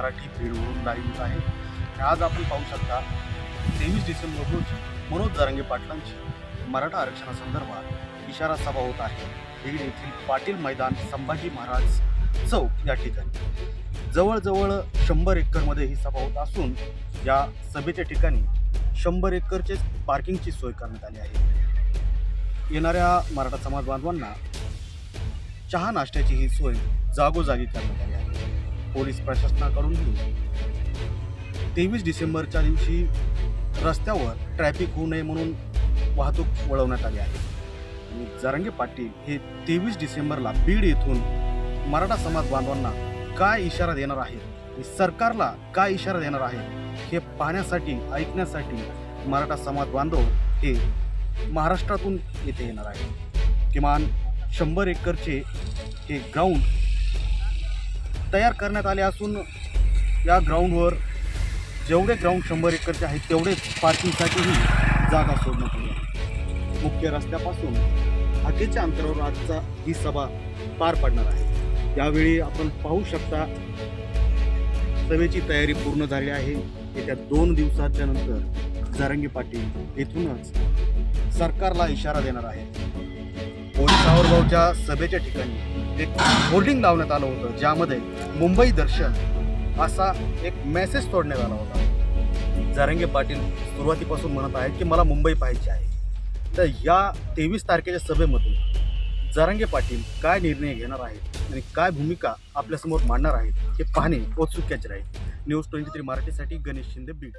Marathi बीडवरून live आहे. आज आपण पाहू शकता तेवीस डिसेंबर रोजी मनोज जारंगे पाटलांची मराठा आरक्षणासंदर्भात इशारा सभा होत आहे. बीड येथील पाटील मैदान संभाजी महाराज चौक या ठिकाणी. जवळजवळ शंभर एकरमध्ये ही सभा होत असून या सभेच्या ठिकाणी शंभर एकरचे पार्किंगची सोय करण्यात आली आहे. येणाऱ्या मराठा समाज बांधवांना चहा नाश्त्याची ही सोय जागोजागी करण्यात आली आहे. पोलीस प्रशासनाकडून प्रशासनाकडूनही तेवीस डिसेंबरच्या दिवशी रस्त्यावर ट्रॅफिक होऊ नये म्हणून वाहतूक वळवण्यात आली आहे. आणि जरंगे पाटील हे तेवीस डिसेंबरला बीड येथून मराठा समाज बांधवांना काय इशारा देणार आहे आणि सरकारला काय इशारा देणार आहे हे पाहण्यासाठी ऐकण्यासाठी मराठा समाज बांधव हे महाराष्ट्रातून येथे येणार आहे किमान शंभर एकरचे हे ग्राउंड तयार करण्यात आले असून या ग्राउंडवर जेवढे ग्राउंड शंभर एकरचे आहेत तेवढेच पार्किंगसाठीही जागा सोडण्यात आली आहे. मुख्य रस्त्यापासून हाकेच्या अंतरावर आजचा ही सभा पार पडणार आहे. यावेळी आपण पाहू शकता सभेची तयारी पूर्ण झाली आहे. येत्या दोन दिवसाच्या नंतर जारंगी पाटील येथूनच सरकारला इशारा देणार आहे पोलीस आवरगावच्या सभेच्या ठिकाणी म्हणजे एक होर्डिंग लावण्यात आलं होतं ज्यामध्ये मुंबई दर्शन असा एक मेसेज सोडण्यात आला होता. जारंगे पाटील सुरुवातीपासून म्हणत आहेत की मला मुंबई पाहायची आहे. तर या तेवीस तारखेच्या सभेमधून जारंगे पाटील काय निर्णय घेणार आहेत आणि काय भूमिका आपल्यासमोर मांडणार आहेत हे पाहणे औत्सुक्याचे राहील. न्यूज ट्वेंटी थ्री मराठीसाठी गणेश शिंदे बीड.